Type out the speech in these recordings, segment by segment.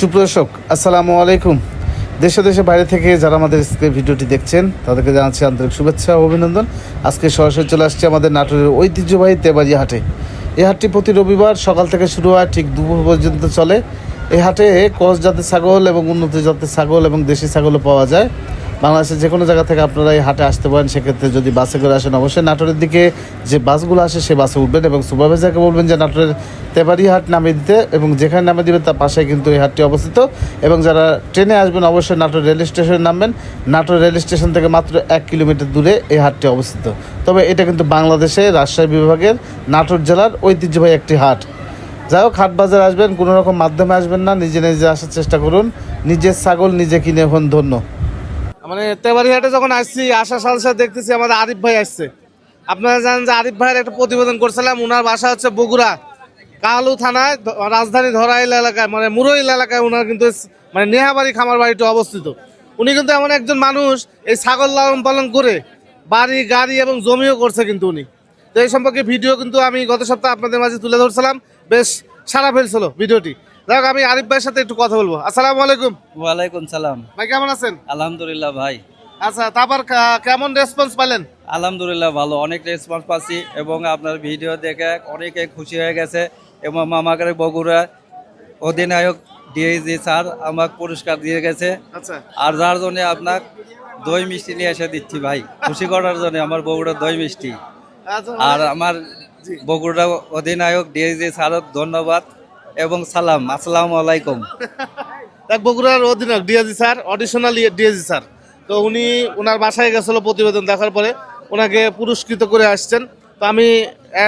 সুপ্রদর্শক আসসালামু আলাইকুম। দেশে দেশে বাইরে থেকে যারা আমাদের ভিডিওটি দেখছেন, তাদেরকে জানাচ্ছি আন্তরিক শুভেচ্ছা ও অভিনন্দন। আজকে সরাসরি চলে আসছে আমাদের নাটোরের ঐতিহ্যবাহী তেবাড়ি হাটে। এই হাটটি প্রতি রবিবার সকাল থেকে শুরু হয়, ঠিক দুপুর পর্যন্ত চলে। এই হাটে ক্রস জাতের ছাগল এবং উন্নত জাতের ছাগল এবং দেশি ছাগলও পাওয়া যায়। বাংলাদেশের যে কোনো জায়গা থেকে আপনারা এই হাটে আসতে পারেন, সেক্ষেত্রে যদি বাসে করে আসেন, অবশ্যই নাটোরের দিকে যে বাসগুলো আসে সে বাসে উঠবেন এবং সুপারভাইজারকে বলবেন যে নাটোরের তেবারি হাট নামিয়ে দিতে এবং যেখানে নামিয়ে দিবেন তার পাশে কিন্তু এই হাটটি অবস্থিত। এবং যারা ট্রেনে আসবেন, অবশ্যই নাটোর রেল স্টেশনে নামবেন। নাটোর রেল স্টেশন থেকে মাত্র এক কিলোমিটার দূরে এই হাটটি অবস্থিত। তবে এটা কিন্তু বাংলাদেশে রাজশাহী বিভাগের নাটোর জেলার ঐতিহ্যবাহী একটি হাট। যাই হোক, হাট বাজার আসবেন, কোনো রকম মাধ্যমে আসবেন না। নিজে নিজে আসার চেষ্টা করুন। নিজের ছাগল নিজে কিনে হন ধন্য। মানে তেবারি হাটে যখন আসছি সাথে সাথে দেখতেছি আমাদের আরিফ ভাই আসছে। আপনারা জানেন যে আরিফ ভাইয়ের একটা প্রতিবেদন করছিলাম ওনার বাসা হচ্ছে বগুড়া। কালু থানায় রাজধানী ধরাইল এলাকায় মানে মুরইল এলাকায় ওনার কিন্তু মানে নেহাবাড়ি খামার বাড়িটা অবস্থিত। উনি কিন্তু এমন একজন মানুষ, এই ছাগল লালন পালন করে বাড়ি, গাড়ি এবং জমিও করছে কিন্তু উনি। তো এই সম্পর্কে ভিডিও কিন্তু আমি গত সপ্তাহে আপনাদের মাঝে তুলে ধরছিলাম, বেশ সারা ফেলছিল ভিডিওটি। যাই হোক আমি আরিফ ভাইয়ের সাথে একটু কথা বলব। আসসালামু আলাইকুম। ওয়ালাইকুম সালাম। ভাই কেমন আছেন? আলহামদুলিল্লাহ ভাই। আচ্ছা তারপর কেমন রেসপন্স পেলেন? আলহামদুলিল্লাহ ভালো অনেক রেসপন্স পাচ্ছি এবং আপনার ভিডিও দেখে অনেকে খুশি হয়ে গেছে এবং আমাকে বগুড়া অধিনায়ক ডিএজি স্যার আমাকে পুরস্কার দিয়ে গেছে। আচ্ছা। আর যার জন্য আপনার দই মিষ্টি নিয়ে এসে দিচ্ছি ভাই। খুশি করার জন্য আমার বগুড়ার দই মিষ্টি। আচ্ছা আর আমার বগুড়া অধিনায়ক ডিএজি স্যারক ধন্যবাদ। এবং সালাম, আসসালামু আলাইকুম। এক বগুড়ার অধিনায়ক DAG sir, additional DAG sir. তো উনি ওনার বাসায় গেছিল প্রতিবেদন দেখার পরে ওনাকে পুরস্কৃত করে আসছেন। তো আমি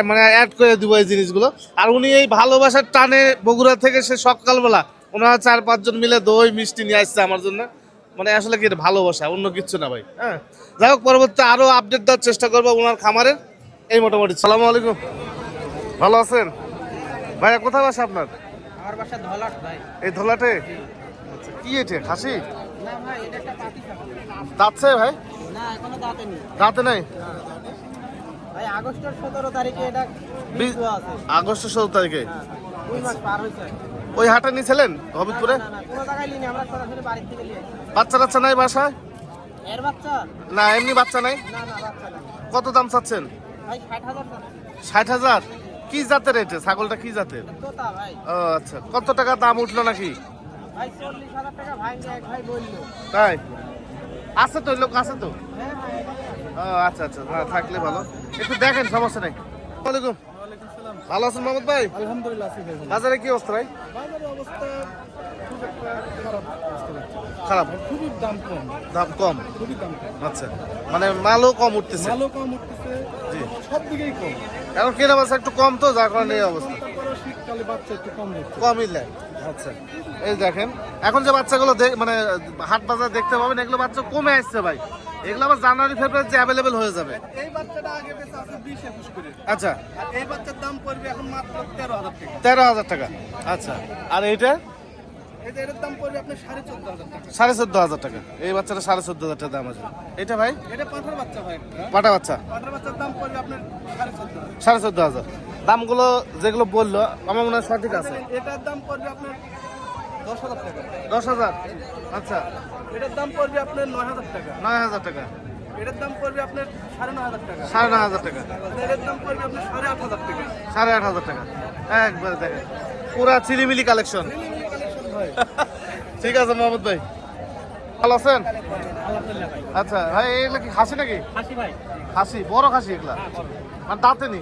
মানে অ্যাড করে দিব এই জিনিসগুলো। আর উনি এই ভালোবাসার টানে বগুড়া থেকে সে সকালবেলা, ওনারা চার, পাঁচজন মিলে দই, মিষ্টি নিয়ে আসছে আমার জন্য। মানে আসলে কি ভালোবাসা, অন্য কিচ্ছু না ভাই হ্যাঁ? যাই হোক, পরবর্তী আরও আপডেট দেওয়ার চেষ্টা করব ওনার খামারের। এই মোটামুটি, সালামু আলাইকুম। ভালো আছেন? ভাইয়া, কোথায় বাসা আপনার? আমার বাসা ধলাট ভাই। এই ধোলাটে? আচ্ছা, কি এটা খাসি? না ভাই এটা একটা পাতি দাঁতছে ভাই? না এখনও দাঁতে নেই। দাঁতে নাই? ভাই আগস্টের সতেরো তারিখে এটা আছে। আগস্টের ষোলো তারিখে? হ্যাঁ, দুই মাস পার হয়েছে। ওই হাটে নিয়েছিলেন হবিবপুরে। বাচ্চা টাচ্চা নাই বাসায়? এর বাচ্চা? না এমনি বাচ্চা নাই? কত দাম চাচ্ছেন? ষাট হাজার? কি জাতের এটা? ছাগলটা কি জাতের? ও আচ্ছা। কত টাকা দাম উঠল নাকি? ভাই চল্লিশ হাজার টাকা ভাই এক ভাই বলল। তাই? আছে তো লোক আছে তো? হ্যাঁ ও আচ্ছা আচ্ছা। না থাকলে ভালো। একটু দেখেন সমস্যা নেই। ওয়ালাইকুম। ভালো আছেন মোহাম্মদ ভাই? আলহামদুলিল্লাহ বাজারে কি অবস্থা ভাই? বাজারের অবস্থা খুব একটা খারাপ? খুবই দাম কম। দাম কম? খুবই দাম কম। আচ্ছা। মানে মালও কম উঠতেছে? ভালো কম উঠতেছে। জি। সব দিকেই কম। এখন কেনা বেচা একটু কম তো যার কারণে এই অবস্থা। শীতকালে বাচ্চা একটু কম কমই নেয় আচ্ছা। এই দেখেন এখন যে বাচ্চাগুলো মানে হাট বাজার দেখতে পাবেন এগুলো বাচ্চা কমে আসছে ভাই। এগুলো আবার জানুয়ারি ফেব্রুয়ারি যে অ্যাভেলেবেল হয়ে যাবে। এই বাচ্চাটা আগে বেচা আছে বিশ একুশ করে। আচ্ছা। আর এই বাচ্চার দাম পড়বে এখন মাত্র তেরো হাজার টাকা। তেরো হাজার টাকা। আচ্ছা। আর এইটা? সাড়ে চোদ্দ হাজার টাকা। এই বাচ্চাটা সাড়ে চোদ্দ হাজার টাকা দাম আছে। এটা ভাই? পাটা বাচ্চা সাড়ে চোদ্দ হাজার। দামগুলো যেগুলো বলল আমার মনে হয় সঠিক আছে। এটার দাম পড়বে আপনার দশ হাজার টাকা। দশ হাজার? আচ্ছা। এটার দাম পড়বে আপনার নয় হাজার টাকা। নয় হাজার টাকা। এটার দাম পড়বে আপনার সাড়ে নয় হাজার টাকা। সাড়ে নয় হাজার টাকা। এটার দাম পড়বে আপনার সাড়ে আট হাজার টাকা। সাড়ে আট হাজার টাকা। একবারে দেখেন। পুরা চিলিমিলি কালেকশন। ঠিক আছে মোহাম্মদ ভাই। ভালো আছেন? আচ্ছা ভাই এগুলো কি খাসি নাকি? খাসি বড় খাসি এগুলা? মানে দাঁতে নি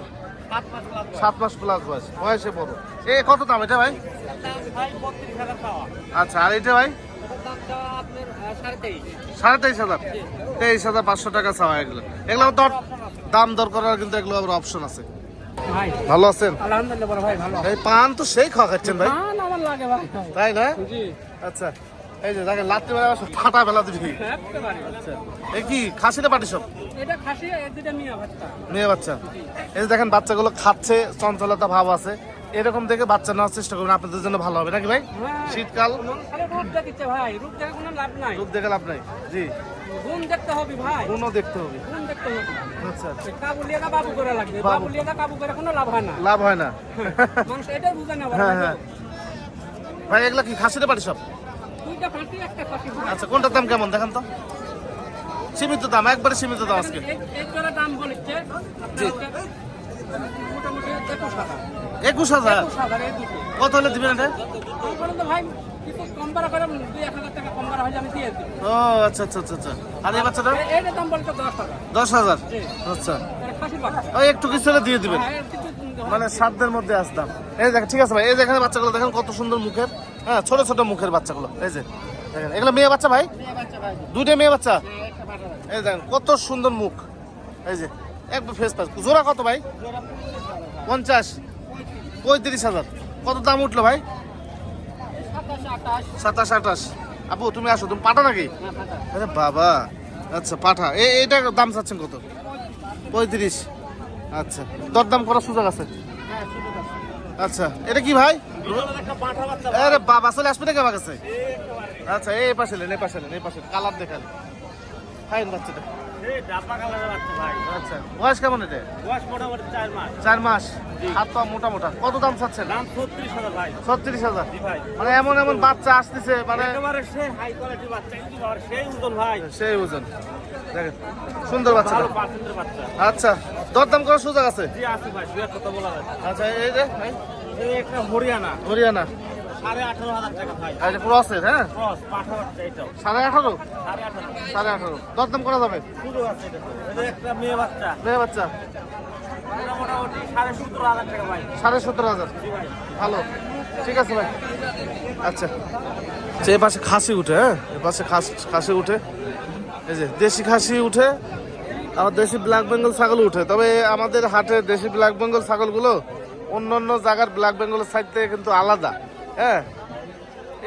সাত মাস প্লাস বয়স। বয়সে। বড়। এ কত দাম এটা ভাই? আচ্ছা আর এটা ভাই? সাড়ে তেইশ। হাজার। তেইশ হাজার পাঁচশো টাকা চাওয়া এগুলো। এগুলো দর দাম দর করার কিন্তু এগুলো আবার অপশন আছে। ভালো আছেন? ভাই এই পান তো সেই খাওয়া খাচ্ছেন ভাই। তাই না? আচ্ছা এই যে দেখেন লাত্তি বেলা ফাটা বেলা দিবি। আচ্ছা এই কি খাসিটা পাটি সব? খাসি মিয়া বাচ্চা। এই যে দেখেন বাচ্চাগুলো খাচ্ছে চঞ্চলতা ভাব আছে। এরকম দেখে বাচ্চা নেওয়ার চেষ্টা করবেন আপনাদের জন্য ভালো হবে নাকি ভাই? শীতকাল। লাভ নাই। রূপ দেখে লাভ নাই। জি। গুণ দেখতে হবে ভাই। গুণও দেখতে হবে। হবে আচ্ছা। কাবুলিয়াটা বাবু করে লাগবে। বাবু। বাবুলিয়াটা কাবু করে কোনো লাভ হয় না। লাভ হয় না। মানুষ এটাই বুঝে না হ্যাঁ হ্যাঁ। ভাই এগুলা কি খাসিতে সব? দুইটা পার্টি একটা খাসি আচ্ছা কোনটার দাম কেমন? দেখেন তো। সীমিত দাম একবারে সীমিত দাম আজকে। দাম বলেছে জি। একুশ হাজার। কত হলে দিবেন এটা? ও আচ্ছা আচ্ছা আচ্ছা আচ্ছা। আর এই বাচ্চাটা? দশ হাজার? আচ্ছা। ওই একটু কিছু হলে দিয়ে দিবেন। হ্যাঁ, মানে সাতদের মধ্যে আসতাম এই দেখেন ঠিক আছে ভাই এই যেখানে বাচ্চাগুলো দেখেন কত সুন্দর মুখের। হ্যাঁ ছোট ছোট মুখের বাচ্চাগুলো। এই যে দেখেন এগুলো মেয়ে বাচ্চা ভাই? দুইটা মেয়ে বাচ্চা? হ্যাঁ, এই দেখেন কত সুন্দর মুখ। এই যে একবার ফেস পাস জোড়া কত ভাই? পঞ্চাশ। পঁয়ত্রিশ হাজার। কত দাম উঠল ভাই? সাতাশ, আঠাশ। আপু, তুমি আসো, তুমি পাঠা নাকি? না আরে বাবা। আচ্ছা পাঠা। এই এইটা দাম চাচ্ছেন কত? পঁয়ত্রিশ। আচ্ছা। দরদাম করার সুযোগ আছে? আচ্ছা। এটা কি ভাই? আরে বাবা, চলে আসবে নাকি আমার কাছে? আচ্ছা এই পাশে নেন, এই পাশে নেন, এই পাশে কালার দেখান। ফাইন বাচ্চাটা। আচ্ছা বয়স কেমন এটা? বয়স মোটামুটি চার মাস। চার মাস? হাত পা মোটা মোটা। কত দাম চাচ্ছেন? দাম ছত্রিশ হাজার ভাই। ছত্রিশ হাজার। মানে এমন এমন বাচ্চা আসতেছে মানে একেবারে সেই হাই কোয়ালিটির বাচ্চা কিন্তু সেই ওজন ভাই। সেই ওজন। দেখেন সুন্দর বাচ্চা ভালো পার্সেন্টের বাচ্চা। আচ্ছা দরদাম করার সুযোগ আছে? জি আছে ভাই কথা বলা আচ্ছা এই যে ভাই। একটা হরিয়ানা। হরিয়ানা। যে হ্যাঁ? সাড়ে আঠারো? সাড়ে আঠারো। দরদাম করা যাবে? মেয়ে বাচ্চা। মেয়ে বাচ্চা? সাড়ে সতেরো হাজার ভালো। ঠিক আছে ভাই। আচ্ছা। আচ্ছা, এ পাশে খাসি উঠে হ্যাঁ? এ পাশে খাস খাসি উঠে। এই যে দেশি খাসি উঠে আবার দেশি ব্ল্যাক বেঙ্গল ছাগল উঠে। তবে আমাদের হাটে দেশি ব্ল্যাক বেঙ্গল ছাগলগুলো অন্য অন্য জায়গার ব্ল্যাক বেঙ্গলের সাইড থেকে কিন্তু আলাদা। হ্যাঁ।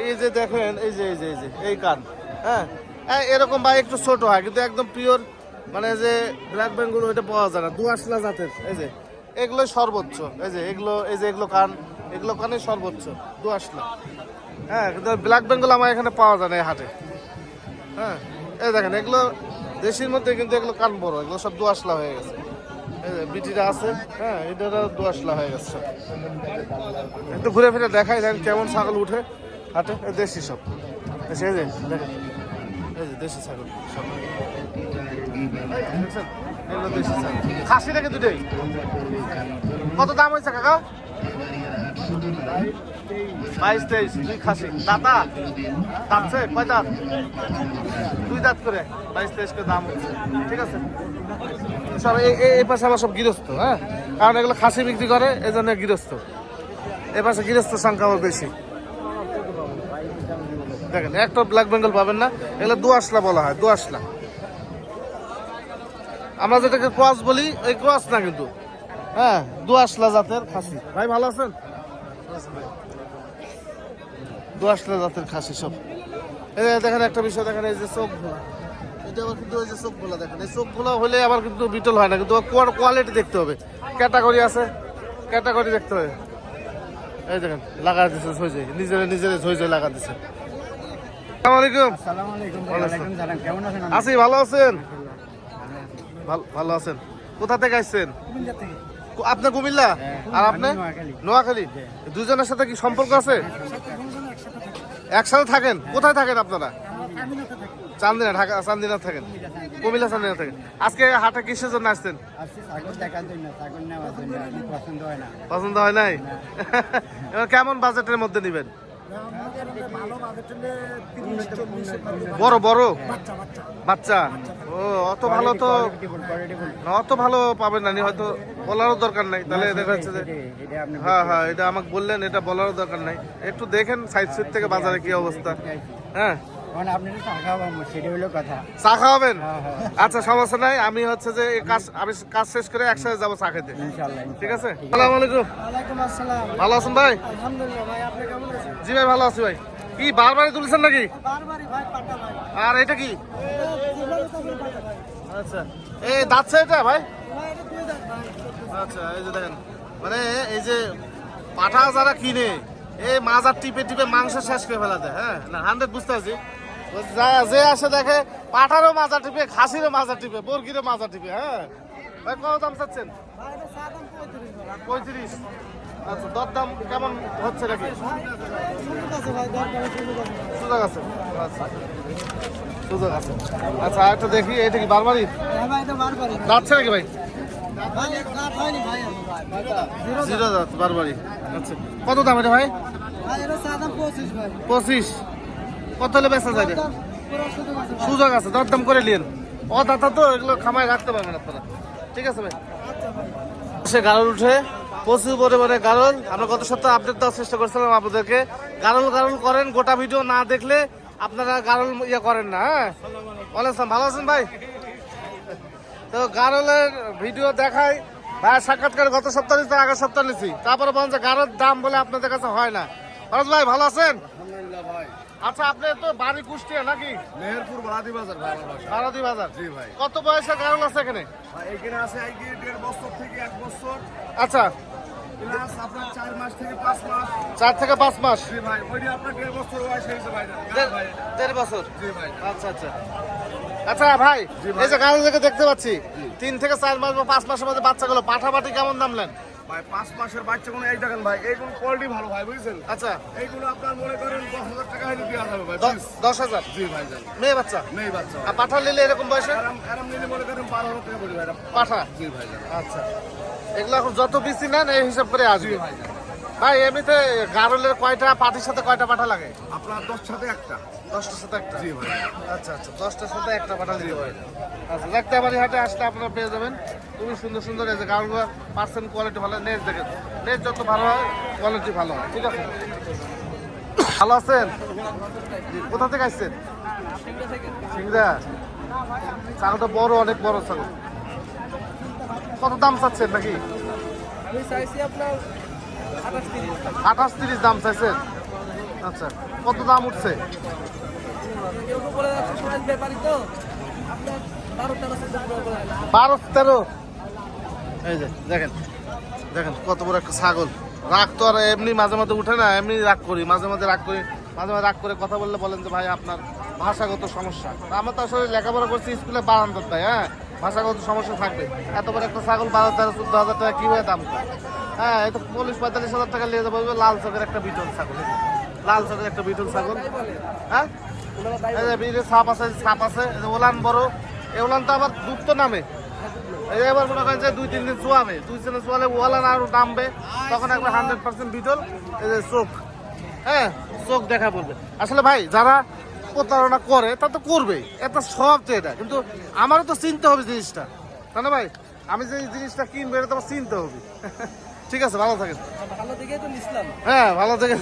এই যে দেখেন এই যে এই যে এই যে এই কান। হ্যাঁ। হ্যাঁ, এরকম বা একটু ছোট হয় কিন্তু একদম পিওর মানে যে ব্ল্যাক বেঙ্গল ওইটা পাওয়া যায় না দু আসলা জাতের এই যে। এগুলো সর্বোচ্চ এই যে এগুলো এই যে এগুলো কান এগুলো কানে সর্বোচ্চ দু আসলা হ্যাঁ কিন্তু ব্ল্যাক বেঙ্গল আমার এখানে পাওয়া যায় না এই হাটে। হ্যাঁ এই দেখেন এগুলো দেশির মধ্যে কিন্তু এগুলো কান বড় এগুলো সব দু আসলা হয়ে গেছে। বিটিটা আছে হ্যাঁ এটা দু আসলা হয়ে গেছে একটু ঘুরে ফিরে দেখাই দেন কেমন ছাগল উঠে হাটে। দেশি সব। এই যে, দেখেন। ছাগল সব। খাসি নাকি দুটোই? কত দাম হয়েছে, কাকা? বাইশ তেইশ, দুই খাসি। দাতা? দাঁতছে? কয় দাঁত? দুই দাঁত করে। বাইশ তেইশ করে দাম হচ্ছে। ঠিক আছে? সব এই- পাশে আমার সব গৃহস্থ হ্যাঁ? কারণ এগুলো খাসি বিক্রি করে এই জন্য গৃহস্থ। এ পাশে গৃহস্থ আবার বেশি। দেখেন একটা ব্ল্যাক বেঙ্গল পাবেন না। এগুলো দু আসলা বলা হয় দু আসলা আমরা যেটাকে ক্রস বলি ওই ক্রস না কিন্তু। হ্যাঁ দু আসলা জাতের খাসি। ভাই, ভালো আছেন? দু আসলা জাতের খাসি সব দেখেন একটা বিষয় দেখেন এই যে চোখ ভোলা। এটা আবার কিন্তু ওই যে চোখ ভোলা দেখেন। এই চোখ ভোলা হলে আবার কিন্তু বিটল হয় না কিন্তু কোয়ালিটি দেখতে হবে। ক্যাটাগরি আছে ক্যাটাগরি দেখতে হবে। এই দেখেন লাগা দিচ্ছে ঝই ঝই নিজের লাগা দিচ্ছে আছি ভালো আছেন? ভালো আছেন? কোথা থেকে আসছেন? কুমিল্লা থেকে। কো- আপনি কুমিল্লা? আর আপনি? নোয়াখালী। নোয়াখালী। দুজনের সাথে কি সম্পর্ক আছে? একসাথে থাকেন? কোথায় থাকেন আপনারা? চান্দিনা ঢাকা চান্দিনা থাকেন। কুমিল্লা চান্দিনা থাকেন। আজকে হাটে কিসের জন্য আসছেন? পছন্দ হয় নাই? এবার কেমন বাজেটের মধ্যে নেবেন? বড় বড়? বাচ্চা বাচ্চা। বাচ্চা? ও অত ভালো তো অত ভালো পাবেন না হয়তো বলারও দরকার নাই। তাহলে দেখা যাচ্ছে যে হ্যাঁ হ্যাঁ এটা আমাকে বললেন এটা বলারও দরকার নাই। একটু দেখেন সাইড সুইট থেকে বাজারে কি অবস্থা। হ্যাঁ। কথা। চা খাওয়াবেন? হ্যাঁ, হ্যাঁ। আচ্ছা সমস্যা নাই আমি হচ্ছে যে কাজ আমি কাজ শেষ করে একসাথে যাব চা খেতে। ঠিক আছে? সালাম আলাইকুম। ভালো আছেন ভাই? জি ভাই ভালো আছি ভাই। কি বারবারই তুলছেন নাকি? আর এটা কি? আচ্ছা। এই দাঁতছে এটা ভাই? দিয়ে আচ্ছা এই যে দেখেন। মানে এই যে পাঠা যারা কিনে এই মাজার টিপে টিপে মাংস শেষ করে ফেলাতে হ্যাঁ? না হান্ড্রেড বুঝতে পারছি। যে আসে দেখে পাঠারও মাজা টিপে খাসিরও মাজা টিপে বর্গিরও মাজা টিপে হ্যাঁ? ভাই কত দাম চাচ্ছেন। পঁয়ত্রিশ। আচ্ছা দরদাম কেমন হচ্ছে নাকি? সুযোগ আছে। আচ্ছা সুযোগ আছে। আচ্ছা একটা দেখি, এটা কি বারবারই? যাচ্ছে নাকি ভাই? জিরো বারবারই। আচ্ছা কত দাম এটা ভাই? পঁচিশ। কত হলে বেচা যায়? সুযোগ আছে, দরদাম করে নিন। ও দাদা তো এগুলো খামায় রাখতে পারবেন আপনারা। ঠিক আছে ভাই? সে গারল উঠে প্রচুর পরিমাণে গারল আমরা গত সপ্তাহে আপডেট দেওয়ার চেষ্টা করছিলাম আপনাদেরকে। গারল গারল করেন গোটা ভিডিও না দেখলে আপনারা গারল ইয়ে করেন না হ্যাঁ? আসসালাম, ভালো আছেন ভাই? তো গারলের ভিডিও দেখাই। ভাই সাক্ষাৎকার গত সপ্তাহ নিচ্ছি আগের সপ্তাহ নিচ্ছি তারপরে বলেন যে গারলের দাম বলে আপনাদের কাছে হয় না। ফরাজ ভাই ভালো আছেন? আচ্ছা আপনি তো বাড়ি কুষ্টিয়া নাকি? মেহেরপুর বালাদি বাজার বারাদি বাজার জি ভাই। কত বয়সের গারল আছে এখানে? এখানে আছে দেড় বছর থেকে এক বছর। আচ্ছা। চার মাস থেকে পাঁচ মাস। চার থেকে পাঁচ মাস? জি ভাই ওইটা আপনার দেড় বছর ভাই। দেড়- ভাই বছর? জি ভাই। আচ্ছা আচ্ছা। আচ্ছা ভাই। এই যে গাড়ি থেকে দেখতে পাচ্ছি তিন থেকে চার মাস বা পাঁচ মাসের মধ্যে বাচ্চাগুলো পাঠাপাঠি কেমন নামলেন ভাই পাঁচ মাসের বাচ্চা কোনো এই দেখেন ভাই এইগুলো কোয়ালিটি ভালো ভাই বুঝছেন? আচ্ছা। এইগুলো আপনার মনে করেন দশ হাজার টাকা হয়তো দেওয়া যাবে ভাই। দশ হাজার? জি ভাই মেয়ে বাচ্চা? নেই বাচ্চা আর পাঠা নিলে এরকম বয়সে? আরাম আরাম নিলে মনে করেন বারো হাজার টাকা পড়বে ভাই পাঠা? জি ভাই আচ্ছা। এগুলো এখন যত বেশি নেন এই হিসাব করে আসবে ভাই। এমনিতে গারলের কয়টা পাটির সাথে কয়টা পাঠা লাগে? আপনার দশ সাথে একটা। দশটার সাথে একটা? জি ভাই। আচ্ছা আচ্ছা দশটার সাথে একটা পাঠা দিতে হয় আচ্ছা দেখতে হাটে আসলে আপনারা পেয়ে যাবেন। খুবই সুন্দর সুন্দর এই যে গাড়গুলো পার্সেন্ট কোয়ালিটি ভালো নেট দেখেন। নেট যত ভালো হয় কোয়ালিটি ভালো হয় ঠিক আছে? ভালো আছেন? কোথা থেকে আসছেন? সিংড়া। ছাগলটা বড় অনেক বড় ছাগল। কত দাম চাচ্ছেন নাকি? আমি চাইছি আপনার আঠাশ তিরিশ। দাম চাইছেন? আচ্ছা কত দাম উঠছে? বারো তেরো এই যে দেখেন দেখেন কত বড় একটা ছাগল। রাগ তো আর এমনি মাঝে মাঝে উঠে না এমনি রাগ করি মাঝে মাঝে রাগ করি মাঝে মাঝে রাগ করে কথা বললে বলেন যে ভাই আপনার ভাষাগত সমস্যা। আমরা তো আসলে লেখাপড়া করছি স্কুলে বারান্দার তাই হ্যাঁ? ভাষাগত সমস্যা থাকবে। এত বড় একটা ছাগল বারো তেরো চোদ্দ হাজার টাকা কীভাবে দাম হ্যাঁ এই তো পঁয়তাল্লিশ হাজার টাকা নিয়ে যাব লাল চকের একটা বিটল ছাগল লাল চকের একটা বিটল ছাগল। হ্যাঁ? বিটের আছে সাপ আছে ওলান বড়। এই ওলান তো আবার দুধ তো নামে। এবার মনে করেন যে দুই তিন দিন চুয়াবে। দুই তিন দিন চুয়ালে ওয়ালান আরও নামবে। তখন একবার হান্ড্রেড পার্সেন্ট বিটল চোখ। হ্যাঁ চোখ দেখা পড়বে। আসলে ভাই, যারা প্রতারণা করে তা তো করবেই। এটা সব তো এটা। কিন্তু আমারও তো চিনতে হবে জিনিসটা। তাই না ভাই? আমি যে জিনিসটা কিনবো এটা তো আমার চিনতে হবে। ঠিক আছে ভালো থাকেন। ভালো দেখেই তো নিছিলাম। হ্যাঁ ভালো থেকে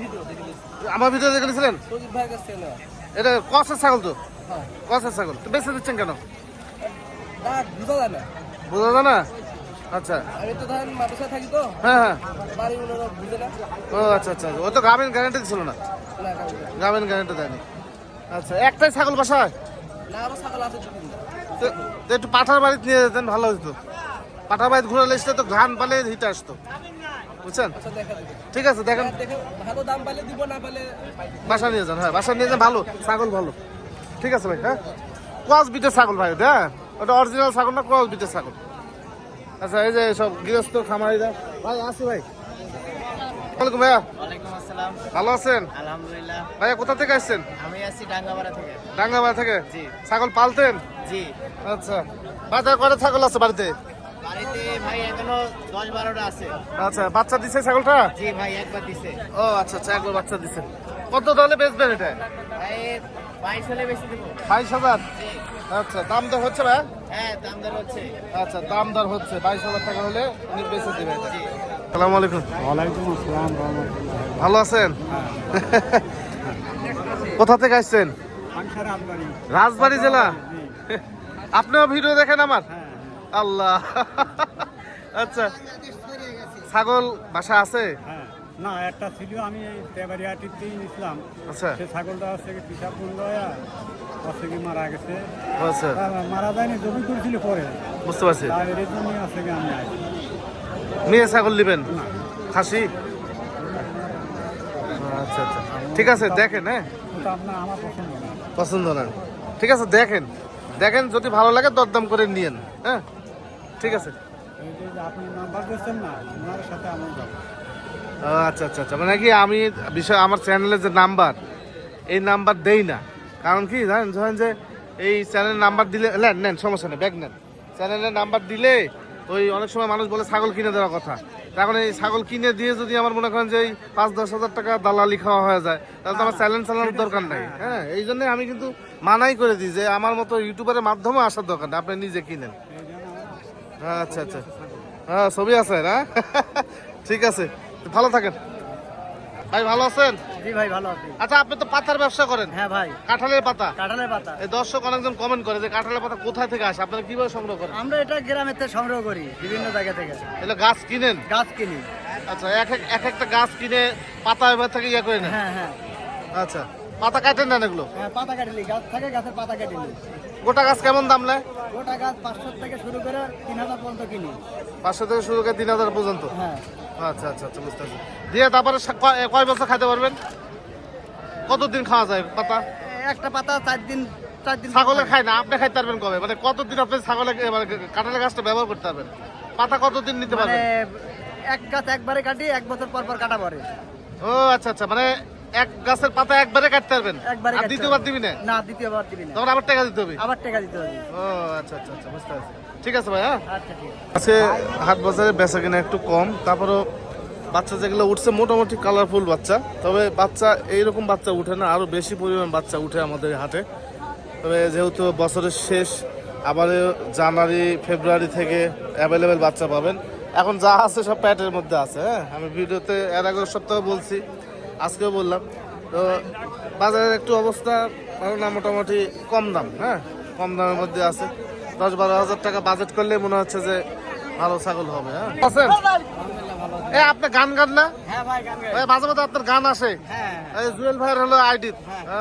ভিডিও দেখে আমার ভিডিও দেখে নিয়েছিলেন সজিব ভাইয়ের কাছ থেকে এটা কষের ছাগল তো? হ্যাঁ। কষের ছাগল। তো বেঁচে দিচ্ছেন কেন? দাঁত যায় না। বোঝা যায় না? আচ্ছা। আমি তো ধরেন মাদ্রাসায় থাকি তো। হ্যাঁ হ্যাঁ। বাড়ি বুঝে না। ও আচ্ছা আচ্ছা। ও তো গ্রামীণ গ্যারান্টি ছিল না। না কারণ না। গ্রামীণ দেয়নি। আচ্ছা একটাই ছাগল বাসায়? একটু পাঠার বাড়িতে নিয়ে যেতেন ভালো হতো পাঠার বাড়িতে ঘুরে এসলে তো ঘান পালে হিটে আসতো। বুঝছেন? আচ্ছা ঠিক আছে দেখেন। আর ভালো দাম পাইলে দিব না পাইলে বাসা নিয়ে যান হ্যাঁ বাসা নিয়ে যান ভালো ছাগল ভালো। ঠিক আছে ভাই হ্যাঁ? ক্রস বিটের ছাগল ভাই হ্যাঁ? ওটা অরিজিনাল ছাগল না ক্রস বিটের ছাগল? আচ্ছা এই যে সব গৃহস্থ খামারিরা ভাই আসি ভাই। ওয়ালাইকুম ভাইয়া। আসসালাম। ভালো আছেন? আলহামদুলিল্লাহ। ভাইয়া কোথা থেকে আসছেন? আমি আছি ডাঙ্গাপাড়া থেকে। ডাঙ্গাবাড়ি থেকে? জি। ছাগল পালতেন? জি। আচ্ছা। বাজার কটা ছাগল আছে বাড়িতে? বাড়িতে ভাই এখনও দশ বারোটা আছে। আচ্ছা বাচ্চা দিছে ছাগলটা? জি ভাই একবার দিছে। ও আচ্ছা আচ্ছা একবার বাচ্চা দিছে। কত তাহলে বেচবেন এটা? ভাই বাইশ হলে বেশি দেবো। বাইশ হাজার? জি। আচ্ছা দাম দর হচ্ছে ভাই হ্যাঁ দাম দর হচ্ছে। আচ্ছা দাম দর হচ্ছে। বাইশ হাজার টাকা হলে উনি বেঁচে দেবে এটা সালাম আলাইকুম। ওয়ালাইকুম আসসালাম ভালো আছেন? কোথা থেকে আসছেন? রাজবাড়ি। জেলা? আপনিও ভিডিও দেখেন আমার? হ্যাঁ আল্লাহ। আচ্ছা। ছাগল বাসা আছে? হ্যাঁ। না একটা ছিল আমি এই তেবারিয়াটিতেই নিছিলাম। আচ্ছা। সে ছাগলটা হচ্ছে পিসাব বন্ধ হয়ে হচ্ছে কি মারা গেছে। আচ্ছা। মারা যায়নি জমি করেছিল পরে। বুঝতে পারছি। এর জন্যই হচ্ছে আমি মেয়ে ছাগল নেবেন? খাসি? আচ্ছা আচ্ছা। ঠিক আছে, দেখেন হ্যাঁ? পছন্দ না। ঠিক আছে, দেখেন। দেখেন যদি ভালো লাগে, দরদাম করে নিয়েন হ্যাঁ? ঠিক আছে। আচ্ছা আচ্ছা আচ্ছা। মানে কি, আমি বিষয়, আমার চ্যানেলের যে নাম্বার, এই নাম্বার দেই না। কারণ কি, জানেন, ধরেন যে এই চ্যানেলের নাম্বার দিলে নেন নেন, সমস্যা নেই, ব্যাগ নেন। চ্যানেলের নাম্বার দিলে ওই অনেক সময় মানুষ বলে ছাগল কিনে দেওয়ার কথা। এখন এই ছাগল কিনে দিয়ে যদি আমার মনে করেন যে এই পাঁচ, দশ হাজার টাকা দালালি খাওয়া হয়ে যায়, তাহলে তো আমার চ্যালেঞ্জ চালানোর দরকার নাই। হ্যাঁ এই জন্যে আমি কিন্তু মানাই করে দিই যে আমার মতো ইউটিউবারের মাধ্যমে আসার দরকার নেই, আপনি নিজে কিনেন। আচ্ছা আচ্ছা। হ্যাঁ ছবি আছে, না? ঠিক আছে। ভালো থাকেন। ভাই ভালো আছেন? জি ভাই ভালো আছি। আচ্ছা আপনি তো পাতার ব্যবসা করেন? হ্যাঁ ভাই। কাঁঠালের পাতা? কাঁঠালের পাতা। এই দর্শক অনেকজন কমেন্ট করে যে কাঁঠালের পাতা কোথায় থেকে আসে? আপনারা কীভাবে সংগ্রহ করেন? আমরা এটা গ্রামের থেকে সংগ্রহ করি বিভিন্ন জায়গা থেকে। এগুলো গাছ কিনেন? গাছ কিনি। আচ্ছা এক এক এক একটা গাছ কিনে পাতা এবার থেকে ইয়ে করে নেন? হ্যাঁ হ্যাঁ। আচ্ছা পাতা কাটেন না এগুলো? হ্যাঁ পাতা কাটিলি গাছ থাকে গাছের পাতা কাটিলি গোটা গাছ কেমন দাম নেয়? গোটা গাছ পাঁচশো থেকে শুরু করে তিন হাজার পর্যন্ত কিনি। পাঁচশো থেকে শুরু করে তিন হাজার পর্যন্ত? হ্যাঁ। আচ্ছা আচ্ছা আচ্ছা বুঝতে পারছি। দিয়ে তারপরে কয়- বছর খাইতে পারবেন? কতদিন খাওয়া যায় পাতা? একটা পাতা চার দিন চার দিন ছাগলে খায় না আপনি খাইতে পারবেন কবে? মানে কতদিন আপনি ছাগলে মানে কাঁঠালের গাছটা ব্যবহার করতে পারবেন? পাতা কতদিন নিতে মানে পারবেন? এক গাছ একবারে কাটি এক বছর পর পর কাটা পরে। ও আচ্ছা আচ্ছা মানে এক গাছের পাতা একবারে কাটতে পারবেন? আর দ্বিতীয়বার দিবি না? না দ্বিতীয়বার দিবি না। তখন আবার টাকা দিতে হবে? আবার টাকা দিতে হবে। ও আচ্ছা আচ্ছা আচ্ছা বুঝতে পারছি। ঠিক আছে ভাই হ্যাঁ? আচ্ছা আছে। আজকে হাট বাজারে বেচা কিনা একটু কম তারপরও বাচ্চা যেগুলো উঠছে মোটামুটি কালারফুল বাচ্চা তবে বাচ্চা এইরকম বাচ্চা উঠে না আরও বেশি পরিমাণ বাচ্চা উঠে আমাদের হাটে। তবে যেহেতু বছরের শেষ আবার জানুয়ারি ফেব্রুয়ারি থেকে অ্যাভেলেবেল বাচ্চা পাবেন। এখন যা আছে সব প্যাটের মধ্যে আছে হ্যাঁ? আমি ভিডিওতে এর আগের সপ্তাহে বলছি আজকেও বললাম। তো বাজারের একটু অবস্থা ভালো না মোটামুটি কম দাম হ্যাঁ? কম দামের মধ্যে আছে। দশ বারো হাজার টাকা বাজেট করলে মনে হচ্ছে যে ভালো ছাগল হবে হ্যাঁ? আছেন? এ আপনি গান গান না? হ্যাঁ মাঝে মাঝে আপনার গান আসে। হ্যাঁ এই জুয়েল ভাইয়ের হলো আইডি।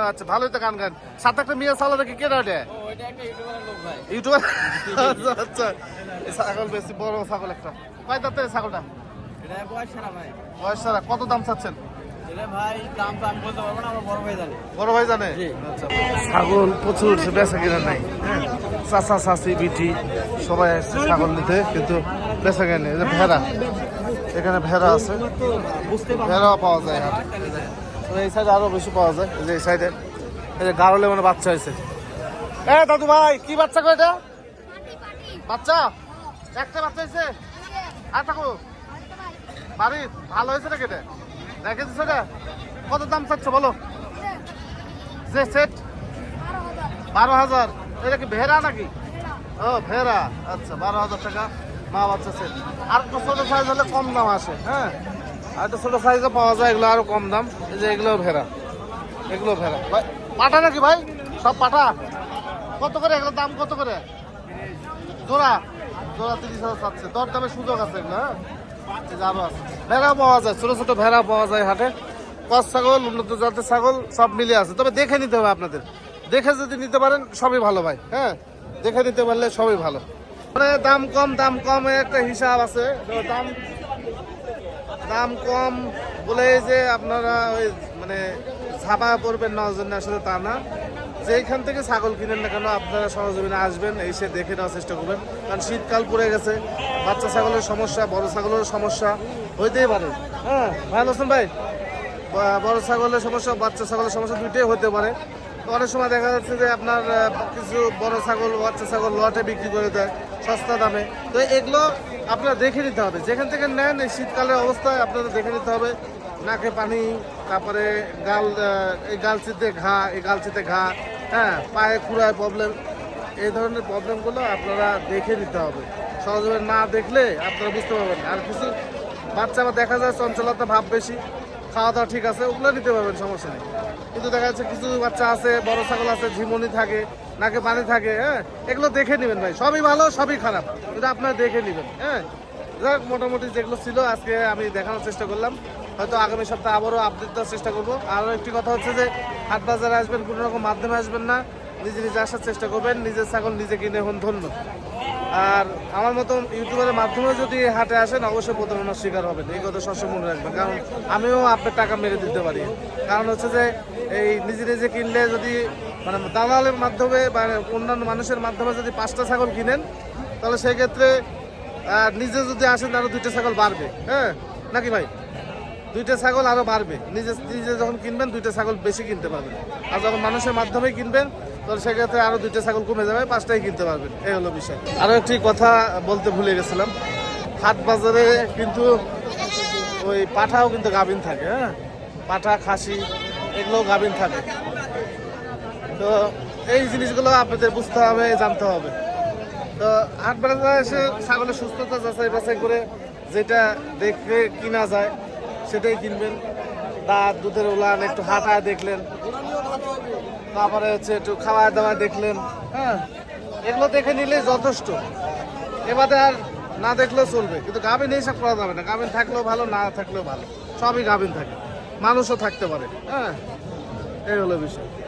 আচ্ছা ভালোই তো গান গান। সাত একটা মেয়ে চালা দেখি কে ভাই। ইউটিউবার? আচ্ছা আচ্ছা। ছাগল বেশি বড় ছাগল একটা। কয় দাঁতের ছাগলটা? বয়স ছাড়া। কত দাম চাচ্ছেন? বড় ভাই জানে। আচ্ছা। ছাগল প্রচুর বেচা কিনা নাই হ্যাঁ? চাচা চাচি বিটি সবাই আসছে ছাগল নিতে কিন্তু বেচা কিনা নেই। ভেড়া এখানে ভেড়া আছে। ভেড়াও পাওয়া যায় হাটে এই সাইডে আরও বেশি পাওয়া যায় এই যে এই সাইডে এই যে গাড়লে মানে বাচ্চা হয়েছে। এ দাদু ভাই কি বাচ্চা কো এটা? বাচ্চা? একটা বাচ্চা হয়েছে? আর থাকো বাড়ি ভালো হয়েছে নাকি এটা? দেখে দিচ্ছে কত দাম চাচ্ছ বলো? যে সেট বারো হাজার। এটা কি ভেড়া নাকি? ও ভেড়া। আচ্ছা বারো হাজার টাকা। মা বাচ্চা সেট আর একটু ছোটো সাইজ হলে কম দাম আসে হ্যাঁ? আর একটু ছোটো সাইজও পাওয়া যায় এগুলো আরও কম দাম। এই যে এগুলো ভেড়া। এগুলো ভেড়া। ভাই, পাঠা নাকি ভাই? সব পাঠা কত করে এগুলো দাম কত করে? জোড়া? জোড়া তিরিশ হাজার চাচ্ছে। দর দামে সুযোগ আছে এগুলো হ্যাঁ? আছে ভেড়া পাওয়া যায়, ছোট ছোট ভেড়া পাওয়া যায় হাটে। কস ছাগল, উন্নত জাতের ছাগল সব মিলে আছে। তবে দেখে নিতে হবে আপনাদের। দেখে যদি নিতে পারেন, সবই ভালো ভাই হ্যাঁ? দেখে নিতে পারলে সবই ভালো। মানে দাম কম দাম কম একটা হিসাব আছে। দাম দাম কম বলে যে আপনারা ওই মানে ছাপা পড়বেন নেওয়ার জন্য আসলে তা না। যেখান থেকে ছাগল কিনেন না কেন আপনারা সরজমিনে আসবেন, এসে দেখে নেওয়ার চেষ্টা করবেন। কারণ শীতকাল পড়ে গেছে, বাচ্চা ছাগলের সমস্যা, বড় ছাগলের সমস্যা হইতেই পারে। হ্যাঁ আছেন ভাই বড় ছাগলের সমস্যা, বাচ্চা ছাগলের সমস্যা দুইটাই হতে পারে। অনেক সময় দেখা যাচ্ছে যে আপনার কিছু বড় ছাগল, বাচ্চা ছাগল লটে বিক্রি করে দেয়, সস্তা দামে। তো এগুলো আপনারা দেখে নিতে হবে। যেখান থেকে নেন, এই শীতকালের অবস্থায় আপনাদের দেখে নিতে হবে। নাকে পানি, তারপরে গাল এই গালচিতে ঘা, এই গালচিতে ঘা হ্যাঁ পায়ে খুঁড়ায় প্রবলেম এই ধরনের প্রবলেমগুলো আপনারা দেখে নিতে হবে। সহজভাবে না দেখলে আপনারা বুঝতে পারবেন আর কিছু বাচ্চা বা দেখা যায় চঞ্চলতা ভাব বেশি খাওয়া দাওয়া ঠিক আছে, ওগুলো নিতে পারবেন, সমস্যা নেই। কিন্তু দেখা যাচ্ছে কিছু বাচ্চা আছে, বড় ছাগল আছে, ঝিমনি থাকে, নাকে পানি থাকে হ্যাঁ এগুলো দেখে নেবেন ভাই। সবই ভালো, সবই খারাপ, কিন্তু আপনারা দেখে নেবেন হ্যাঁ। যাক, মোটামুটি যেগুলো ছিল, আজকে আমি দেখানোর চেষ্টা করলাম। হয়তো আগামী সপ্তাহে আবারও আপডেট দেওয়ার চেষ্টা করব। আরও একটি কথা হচ্ছে যে, হাট বাজারে আসবেন, কোনো রকম মাধ্যমে আসবেন না। নিজে নিজে আসার চেষ্টা করবেন, নিজের ছাগল নিজে কিনে হন ধন্য। আর আমার মতো ইউটিউবের মাধ্যমে যদি হাটে আসেন, অবশ্যই প্রতারণার শিকার হবেন। এই কথা সবসময় মনে রাখবেন। কারণ আমিও আপনার টাকা মেরে দিতে পারি। কারণ হচ্ছে যে, এই নিজে নিজে কিনলে যদি মানে দালালের মাধ্যমে বা অন্যান্য মানুষের মাধ্যমে যদি পাঁচটা ছাগল কিনেন, তাহলে সেই ক্ষেত্রে নিজে যদি আসেন আরও দুইটা ছাগল বাড়বে। হ্যাঁ? নাকি ভাই? দুইটা ছাগল আরও বাড়বে। নিজে নিজে যখন কিনবেন, দুইটা ছাগল বেশি কিনতে পারবেন। আর যখন মানুষের মাধ্যমে কিনবেন তখন সেক্ষেত্রে আরও দুইটা ছাগল কমে যাবে, পাঁচটাই কিনতে পারবেন। এই হলো বিষয়। আরও একটি কথা বলতে ভুলে গেছিলাম। হাট বাজারে কিন্তু ওই পাঠাও কিন্তু গাভিন থাকে হ্যাঁ? পাঠা, খাসি, এগুলোও গাভিন থাকে। তো এই জিনিসগুলো আপনাদের বুঝতে হবে, জানতে হবে। তো হাট বাজারে এসে ছাগলের সুস্থতা যাচাই বাছাই করে যেটা দেখে কিনা যায় সেটাই কিনবেন। দাঁত, দুধের উলান, একটু হাঁটায় দেখলেন। তারপরে হচ্ছে একটু খাওয়া দাওয়া দেখলেন। হ্যাঁ এগুলো দেখে নিলে যথেষ্ট। এবারে আর না দেখলেও চলবে। কিন্তু গাভিন এইসব করা যাবে না। গাভিন থাকলেও ভালো, না থাকলেও ভালো। সবই গাভিন থাকে। মানুষও থাকতে পারে। হ্যাঁ এই হলো বিষয়।